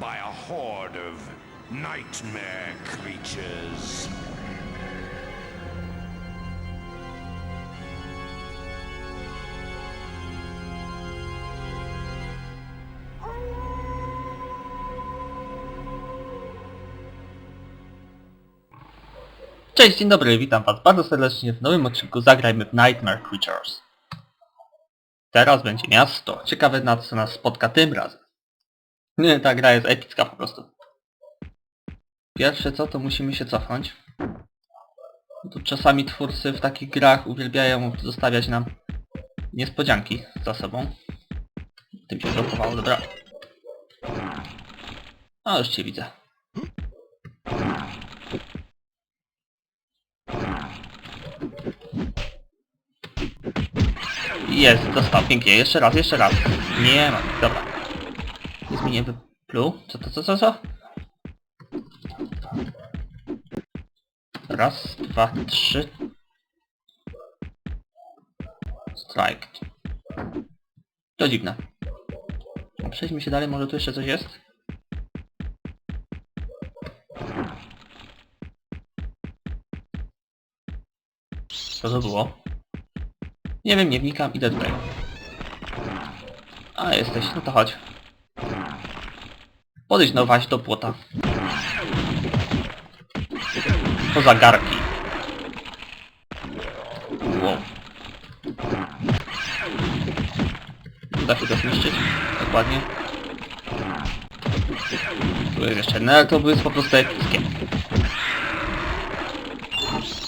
by a horde of nightmare creatures. Cześć, dzień dobry, witam was bardzo serdecznie w nowym odcinku Zagrajmy w Nightmare Creatures. Teraz będzie miasto. Ciekawe na co nas spotka tym razem. Nie, ta gra jest epicka po prostu. Pierwsze co, to musimy się cofnąć. Tu czasami twórcy w takich grach uwielbiają zostawiać nam niespodzianki za sobą. Tym się blokowało, dobra. A już cię widzę. Jest, dostał, pięknie, jeszcze raz, jeszcze raz. Nie ma, dobra. Nic mi nie wypluł. Co, to, co, co, co? Raz, dwa, trzy. Strike. To dziwne. Przejdźmy się dalej, może tu jeszcze coś jest? Co to było? Nie wiem, nie wnikam, idę tutaj. A, jesteś, no to chodź. Podejdź no właśnie do płota. Poza garki. Wow. Da się to zniszczyć? Dokładnie. Tu jest jeszcze, no to jest po prostu epickie.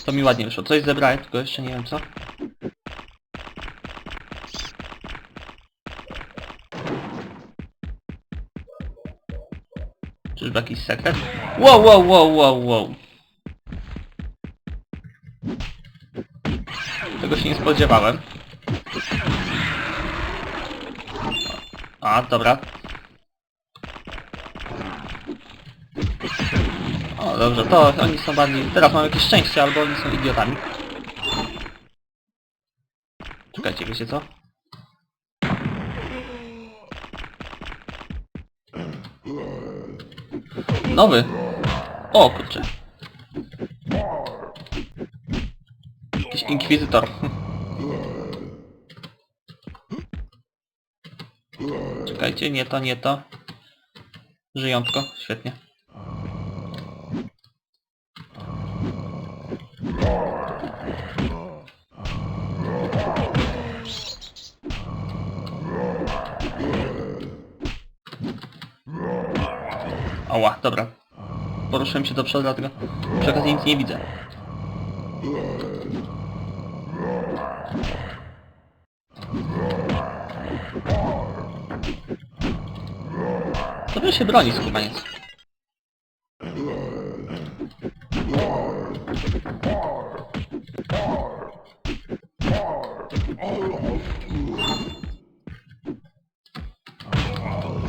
To mi ładnie wyszło. Coś zebrałem, tylko jeszcze nie wiem co. Czyżby jakiś sekret? Wow, wow, wow, wow, wow. Tego się nie spodziewałem. A, dobra. O, dobrze, to oni są bardziej... Teraz mam jakieś szczęście, albo oni są idiotami. Czekajcie, wiecie co? Nowy. O kurczę. Jakiś inkwizytor. Czekajcie, nie to, nie to. Żyjątko, świetnie. Dobra. Poruszyłem się do przodu, dlatego przy okazji nic nie widzę. By się broni, skubaniec.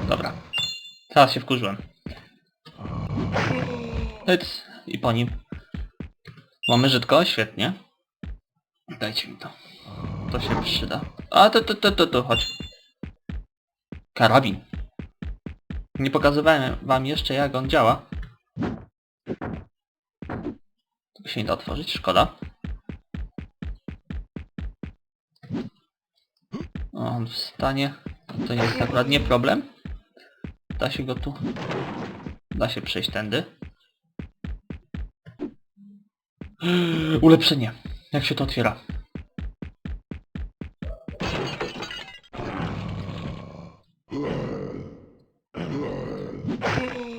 Dobra. Teraz się wkurzyłem. Hyc. I po nim. Mamy żydko, świetnie. Dajcie mi to. To się przyda. A to, to, to, to, to, chodź. Karabin. Nie pokazywałem wam jeszcze jak on działa. To się nie da otworzyć, szkoda. On wstanie. To jest akurat nie problem. Da się go tu... Da się przejść tędy. Ulepszenie. Jak się to otwiera?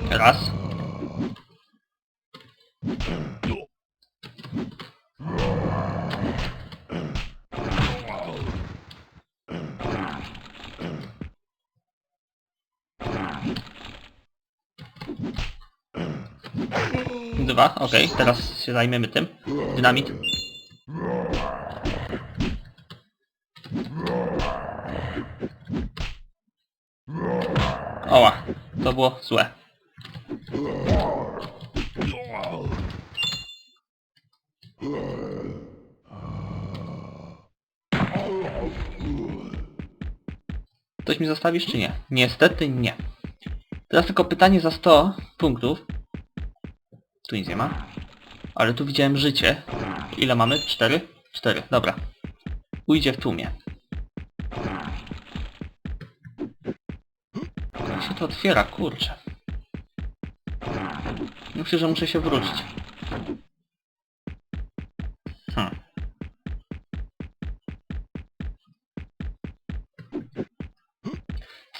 Raz. Dwa, okej, teraz się zajmiemy tym. Dynamit. Oła, to było złe. Ktoś mi zostawisz czy nie? Niestety nie. Teraz tylko pytanie za 100 punktów. Tu nic nie ma. Ale tu widziałem życie. Ile mamy? 4? 4, dobra. Ujdzie w tłumie. Jak się to otwiera, kurczę. Myślę, że muszę się wrócić. Hmm.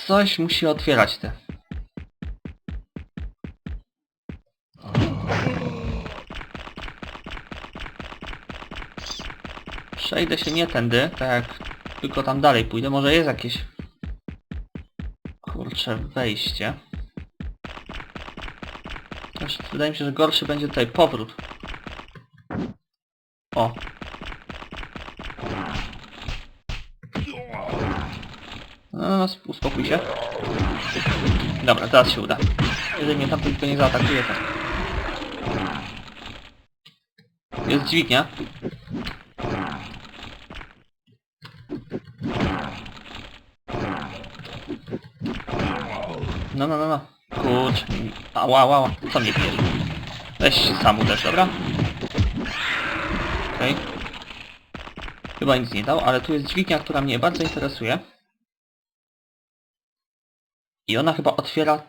Coś musi otwierać te. Przejdę się nie tędy, tak tylko tam dalej pójdę. Może jest jakieś... Kurczę, wejście. Też wydaje mi się, że gorszy będzie tutaj powrót. O. No, no, sp- uspokój się. Dobra, teraz się uda. Jeżeli mnie tamten tylko nie zaatakuje, to... Jest dźwignia. No, no, no, no. Kurczę. Ała, ała, ała. Co mnie bierze? Weź się sam uderz, dobra? Okej. Chyba nic nie dał, ale tu jest dźwignia, która mnie bardzo interesuje. I ona chyba otwiera...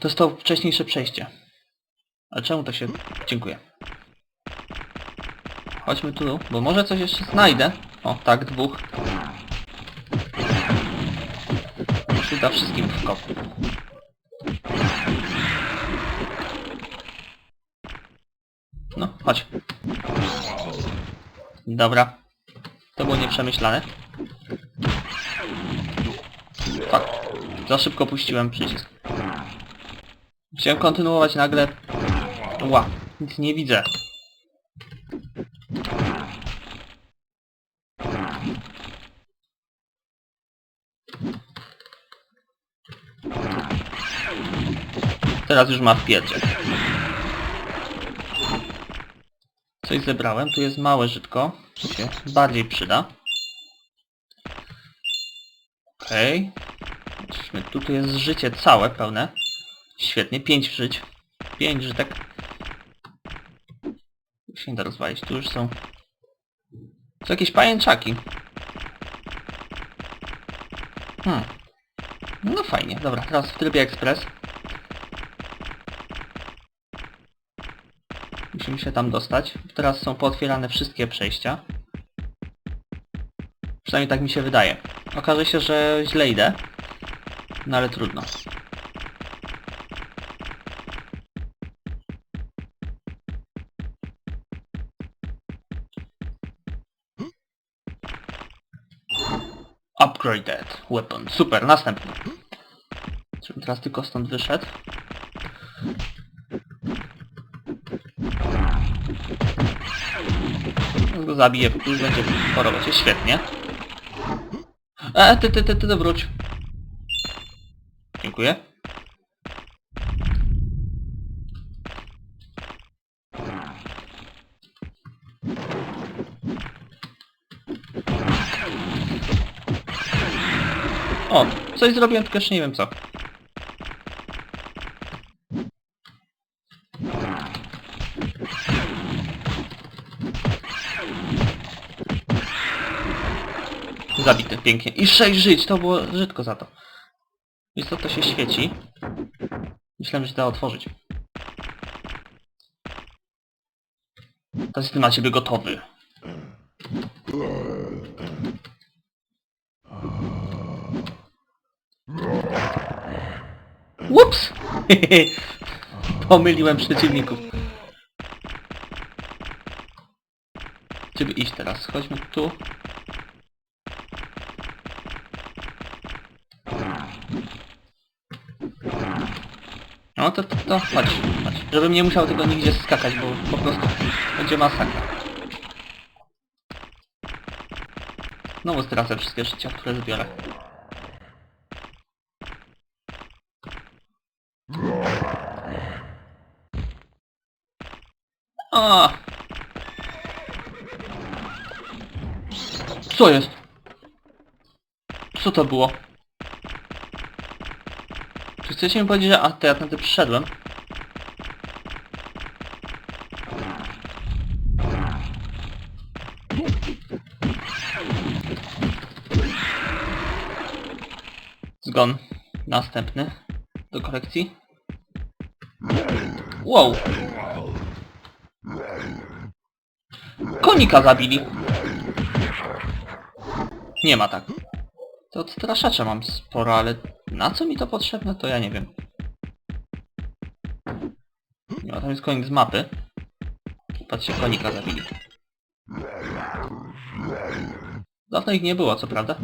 To wcześniejsze przejście. Ale czemu to się... Dziękuję. Chodźmy tu, bo może coś jeszcze znajdę. O, tak, dwóch. Już uda wszystkim w kop. No, chodź. Dobra. To było nieprzemyślane. Tak. Za szybko puściłem przycisk. Chciałem kontynuować nagle... Ła, nic nie widzę. Teraz już ma w pierdzie. Coś zebrałem, tu jest małe żytko. To się bardziej przyda. Okej. Okay. Tu, tu jest życie całe, pełne. Świetnie, 5 żyć. 5 żytek. Tu się nie da rozwalić, tu już są... To jakieś pajęczaki. Hmm. No fajnie, dobra, teraz w trybie ekspres. Musimy się tam dostać. Teraz są pootwierane wszystkie przejścia. Przynajmniej tak mi się wydaje. Okaże się, że źle idę. No ale trudno. Upgraded weapon. Super, następny. Teraz tylko stąd wyszedł. Go zabiję, już będzie po robocie. Świetnie. E, ty, ty, ty, ty, wróć. Dziękuję. O, coś zrobiłem, tylko jeszcze nie wiem co. Zabity, pięknie. I 6 żyć, to było brzydko za to. To się świeci. Myślałem, że da otworzyć. To jest na ciebie gotowy. Ups! Pomyliłem przeciwników. By iść teraz? Chodźmy tu. No to, to, to chodź, chodź. Żebym nie musiał tego nigdzie skakać, bo po prostu będzie masakra. Znowu stracę wszystkie życia, które zbiorę. A. Co jest? Co to było? Chcecie mi powiedzieć, że... A, to ja tędy przyszedłem. Zgon. Następny. Do kolekcji. Wow. Konika zabili. Nie ma tak. To odstraszacza mam sporo, ale na co mi to potrzebne, to ja nie wiem. Ma, tam jest konik z mapy. Patrzcie, konika zabili. Dawno ich nie było, co prawda?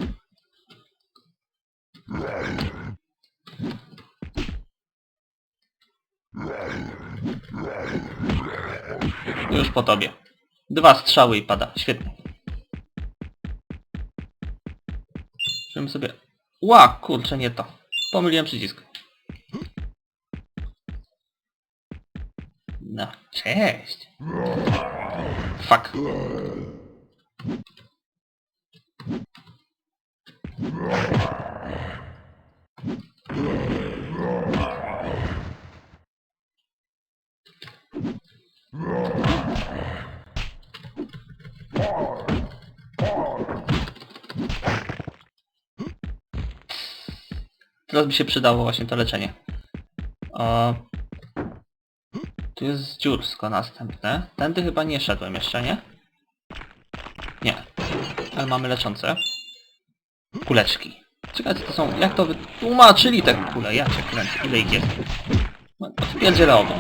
Już po tobie. Dwa strzały i pada. Świetnie. Żebym sobie... Ła, kurczę, nie to. Pomyliłem przycisk. No, cześć. Fuck. Teraz by się przydało właśnie to leczenie. O... Tu jest dziursko następne. Tędy chyba nie szedłem jeszcze, nie? Nie. Ale mamy leczące. Kuleczki. Co to są, jak to wytłumaczyli te kule, ja cię kręcę, ile ich jest. No, Odpierdzielę obu.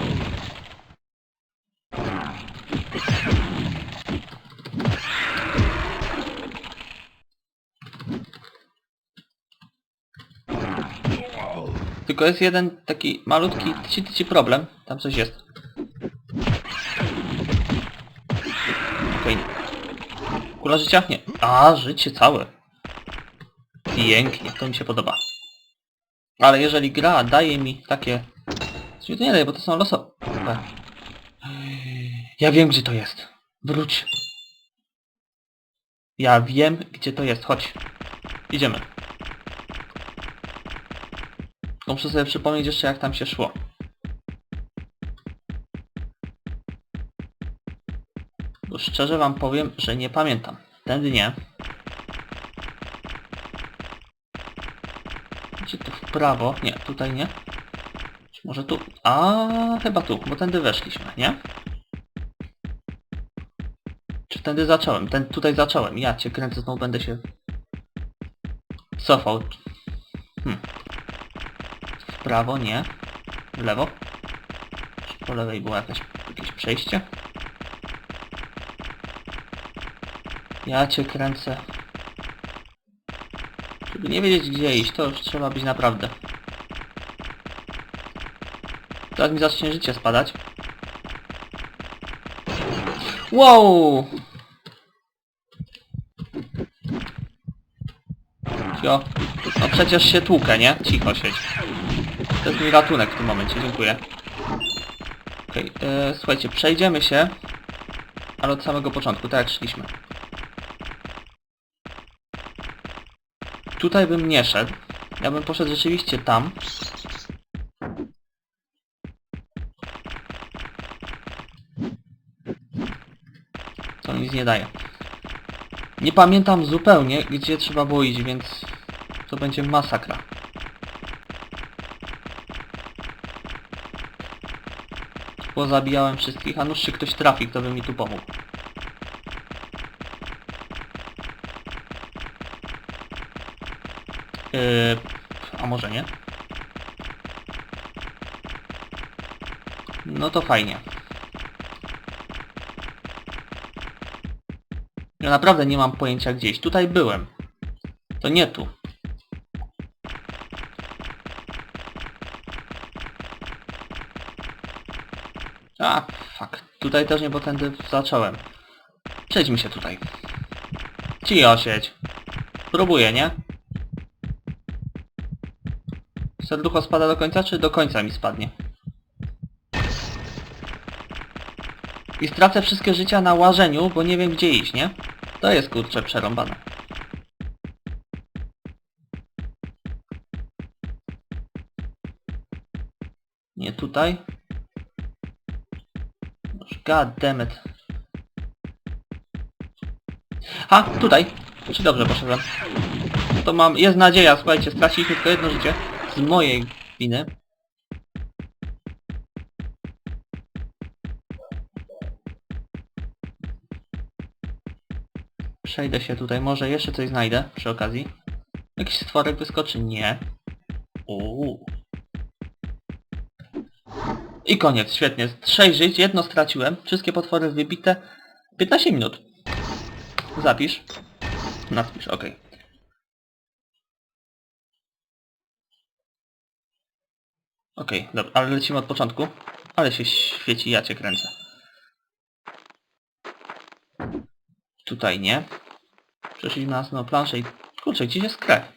Tylko jest jeden taki malutki, tyci, tyci problem. Tam coś jest. Okej. Kula życia? Nie. A, życie całe. Pięknie, to mi się podoba. Ale jeżeli gra daje mi takie... Mi to nie daje, bo to są losowe. Ja wiem, gdzie to jest. Wróć. Ja wiem, gdzie to jest. Chodź. Idziemy. Muszę sobie przypomnieć jeszcze jak tam się szło. Bo szczerze wam powiem, że nie pamiętam. Tędy nie. Gdzie tu w prawo? Nie, tutaj nie. Czy może tu? A chyba tu, bo tędy weszliśmy, nie? Czy tędy zacząłem? Ten, tutaj zacząłem. Ja cię kręcę, znowu będę się cofał. Hmm. Prawo, nie. W lewo. Czy po lewej było jakaś, jakieś przejście? Ja cię kręcę. Żeby nie wiedzieć gdzie iść, to już trzeba być naprawdę. Teraz mi zacznie życie spadać. Wow! Cio. No przecież się tłukę, nie? Cicho siedź. To jest mój ratunek w tym momencie, dziękuję. Okej, e, słuchajcie, przejdziemy się, ale od samego początku, tak jak szliśmy. Tutaj bym nie szedł. Ja bym poszedł rzeczywiście tam. To nic nie daje. Nie pamiętam zupełnie, gdzie trzeba było iść, więc to będzie masakra. Pozabijałem wszystkich, a nuż się ktoś trafi, kto by mi tu pomógł. Yy, a może nie? No to fajnie. Ja naprawdę nie mam pojęcia gdzieś. Tutaj byłem. To nie tu. A, fuck. Tutaj też nie, bo tędy zacząłem. Przejdźmy się tutaj. Cicho siedź. Próbuję, nie? Serducho spada do końca, czy do końca mi spadnie? I stracę wszystkie życia na łażeniu, bo nie wiem gdzie iść, nie? To jest kurczę przerąbane. Nie tutaj. God damn it. A, tutaj. Czy dobrze poszedłem? To mam, jest nadzieja, słuchajcie, straciliśmy tylko jedno życie. Z mojej winy. Przejdę się tutaj, może jeszcze coś znajdę przy okazji. Jakiś stworek wyskoczy? Nie. Uuu. I koniec, świetnie. 6 żyć, jedno straciłem. Wszystkie potwory wybite. 15 minut. Zapisz. Napisz, okej. Okej, dobra, ale lecimy od początku. Ale się świeci, ja cię kręcę. Tutaj nie. Przeszliśmy na następną planszę i... Kurczę, gdzieś jest krew?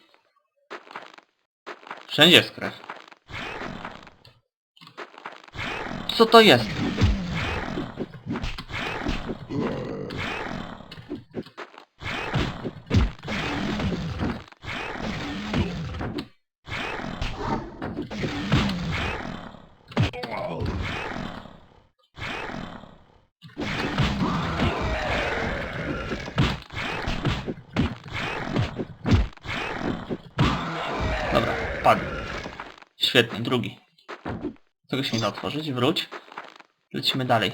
Wszędzie jest krew. Co to jest? Dobra, padł. Świetnie, drugi. Się nie da otworzyć, wróć. Lecimy dalej.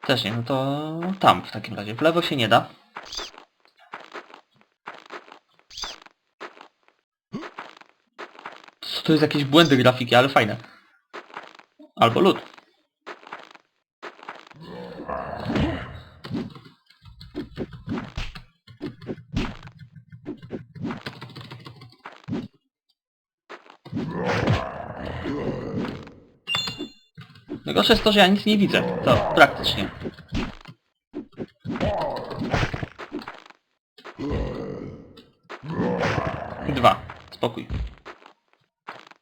Też nie, no to tam w takim razie. W lewo się nie da. To jest jakieś błędy grafiki, ale fajne. Albo lód. Najgorsze jest to, że ja nic nie widzę. To praktycznie. Dwa. Spokój.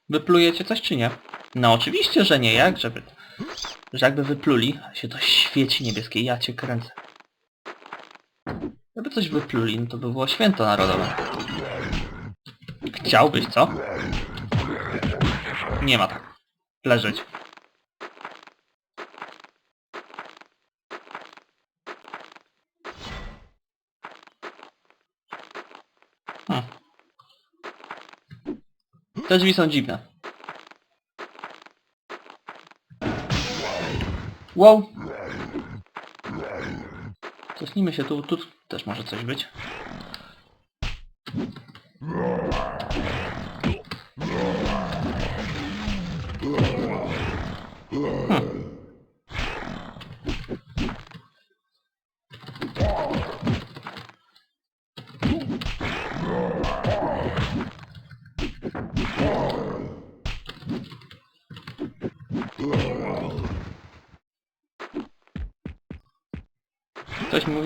Wyplujecie coś czy nie? No oczywiście, że nie. Jak żeby... Że jakby wypluli, się to świeci niebieskie. Ja cię kręcę. Jakby coś wypluli, no to by było święto narodowe. Chciałbyś, co? Nie ma tak. Leżeć. Hmm. Te drzwi są dziwne. Wow! Cofnijmy się tu, tu też może coś być.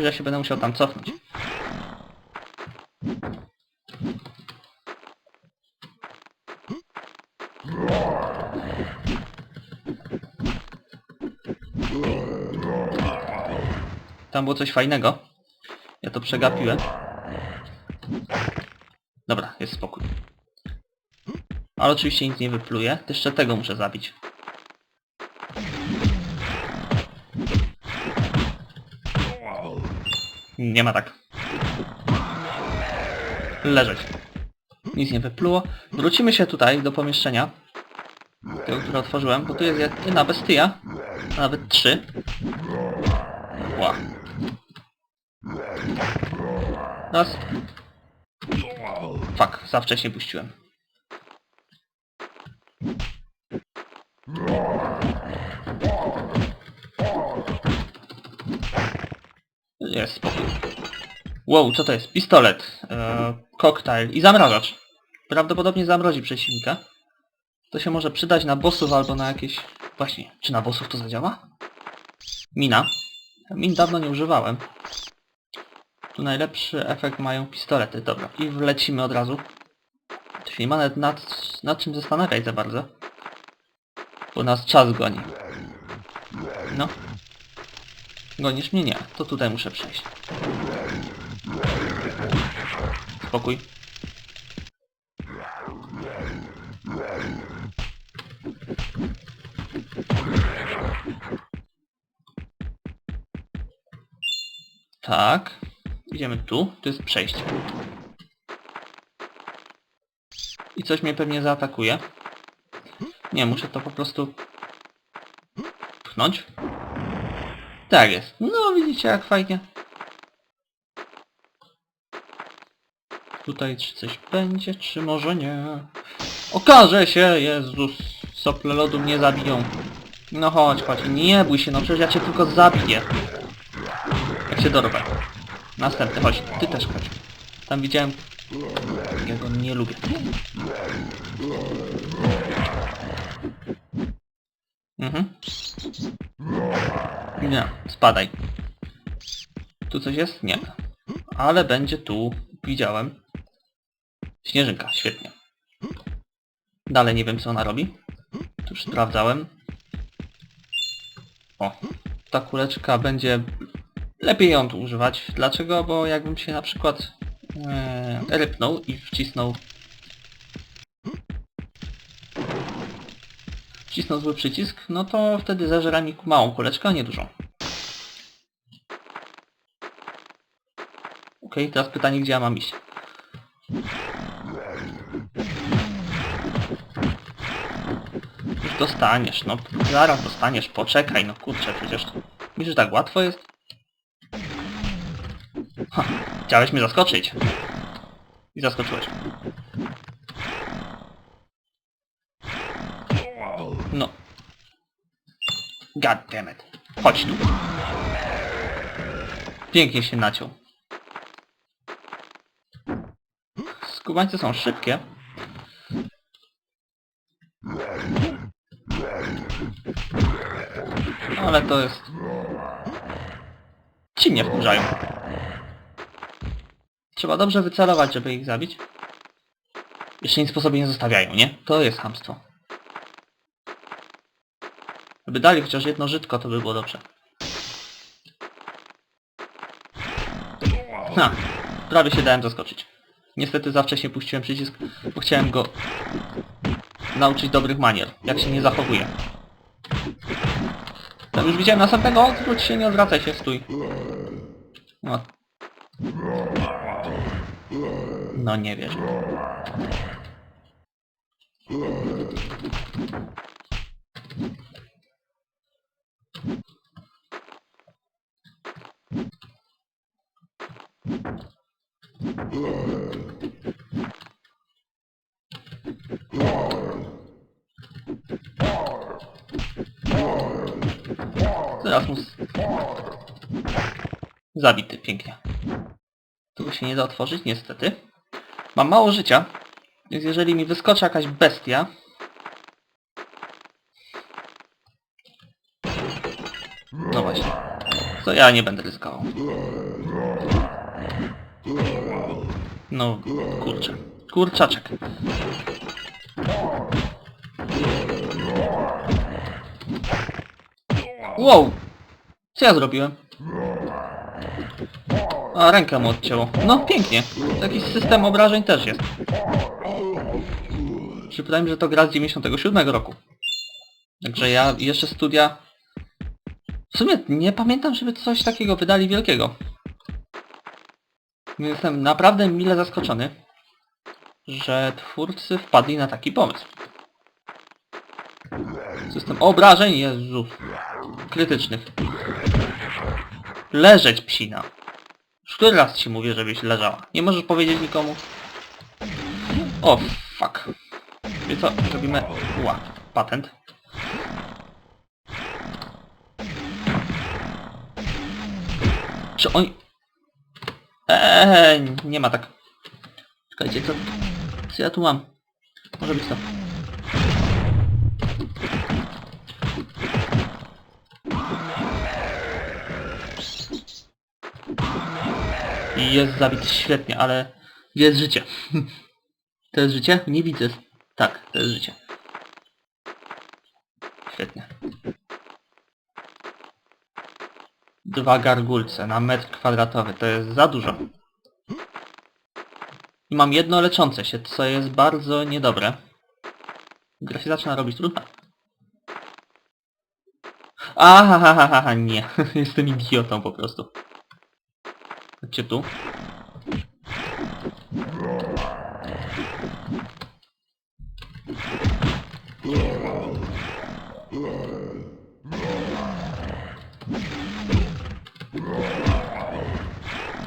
Że się będę musiał tam cofnąć. Tam było coś fajnego. Ja to przegapiłem. Dobra, jest spokój. Ale oczywiście nic nie wypluję. Jeszcze tego muszę zabić. Nie ma tak. Leżeć. Nic nie wypluło. Wrócimy się tutaj do pomieszczenia. Tego, które otworzyłem, bo tu jest jedna bestia. A nawet trzy. Ła. Raz. Fuck, za wcześnie puściłem. Jest spokój. Wow, co to jest? Pistolet, e, koktajl i zamrażacz. Prawdopodobnie zamrozi przeciwnika. To się może przydać na bossów albo na jakieś... Właśnie, czy na bossów to zadziała? Mina. Min dawno nie używałem. Tu najlepszy efekt mają pistolety. Dobra, i wlecimy od razu. Nie ma nawet nad, nad czym zastanawiać za bardzo. Bo nas czas goni. No. No Gonisz mnie? Nie. To tutaj muszę przejść. Spokój. Tak. Idziemy tu. To jest przejście. I coś mnie pewnie zaatakuje. Nie, muszę to po prostu... pchnąć. Tak jest. No widzicie jak fajnie. Tutaj czy coś będzie, czy może nie. Okaże się, Jezus. Sople lodu mnie zabiją. No chodź, chodź. Nie bój się, no przecież ja cię tylko zabiję. Jak się dorwę. Następny, chodź. Ty też chodź. Tam widziałem... Ja go nie lubię. Mhm. Spadaj. Tu coś jest? Nie. Ale będzie tu. Widziałem. Śnieżynka, świetnie. Dalej nie wiem co ona robi. Tu już sprawdzałem. O, ta kuleczka będzie... Lepiej ją tu używać. Dlaczego? Bo jakbym się na przykład e, rypnął i wcisnął... Wcisnął zły przycisk, no to wtedy zażera mi małą kuleczkę, a nie dużą. Okej, teraz pytanie, gdzie ja mam iść? Już dostaniesz, no zaraz dostaniesz, poczekaj, no kurczę, przecież myślisz, że tak łatwo jest? Ha, chciałeś mnie zaskoczyć. I zaskoczyłeś. No. God damn it. Chodź tu. Pięknie się naciął. Skubańce są szybkie. Ale to jest... Ci mnie wkurzają. Trzeba dobrze wycelować, żeby ich zabić. Jeszcze nic po sobie nie zostawiają, nie? To jest hamstwo. Gdyby dali chociaż jedno żytko, to by było dobrze. Ha, prawie się dałem zaskoczyć. Niestety za wcześnie puściłem przycisk, bo chciałem go nauczyć dobrych manier, jak się nie zachowuje. Tam już widziałem następnego, odwróć się, nie odwracaj się, stój. No. No nie wiesz. Teraz mus... Zabity, pięknie. Tego się nie da otworzyć, niestety. Mam mało życia, więc jeżeli mi wyskoczy jakaś bestia... No właśnie. To ja nie będę ryzykował. No, kurczę. Kurczaczek. Wow! Co ja zrobiłem? A, rękę mu odcięło. No, pięknie. Jakiś system obrażeń też jest. Przypomnę, że to gra z 97 roku. Także ja jeszcze studia... W sumie nie pamiętam, żeby coś takiego wydali wielkiego. Jestem naprawdę mile zaskoczony, że twórcy wpadli na taki pomysł. System obrażeń, Jezus. Krytycznych. Leżeć, psina. Już który raz ci mówię, żebyś leżała. Nie możesz powiedzieć nikomu. O, fuck. Wie co? Robimy... Ła. Patent. Czy oni... Eee, nie ma tak. Czekajcie, co... Co ja tu mam? Może być to. I jest zabity świetnie, ale gdzie jest życie? To jest życie? Nie widzę. Tak, to jest życie. Świetnie. Dwa gargulce na metr kwadratowy, to jest za dużo. I mam jedno leczące się, co jest bardzo niedobre. Gra się zaczyna robić trudna. Aha, nie. Jestem idiotą po prostu. Chodźcie tu.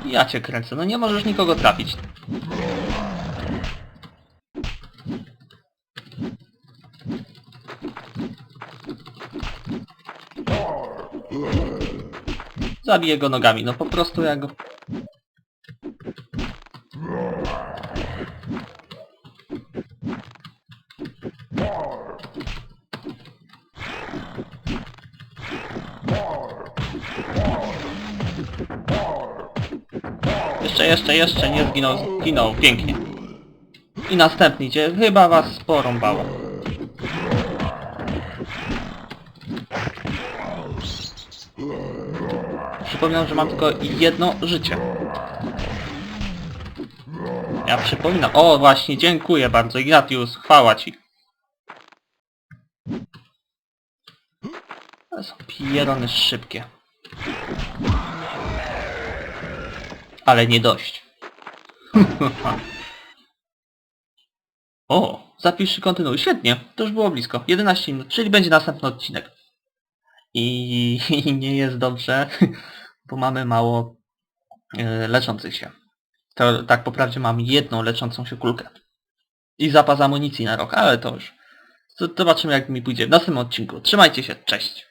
Ja cię kręcę, no nie możesz nikogo trafić. Zabiję go nogami, no po prostu ja go... Jeszcze, jeszcze, nie zginął, zginął, pięknie. I następny idzie, chyba was porąbało. Przypominam, że mam tylko jedno życie. Ja przypominam. O, właśnie, dziękuję bardzo, Ignatius, chwała ci. Ale są pierony szybkie. Ale nie dość. o, zapisz i kontynuuj. Świetnie, to już było blisko. 11 minut, czyli będzie następny odcinek. I, i nie jest dobrze, bo mamy mało e, leczących się. To tak po prawdzie mam jedną leczącą się kulkę. I zapas amunicji na rok, ale to już. Zobaczymy jak mi pójdzie w następnym odcinku. Trzymajcie się, cześć!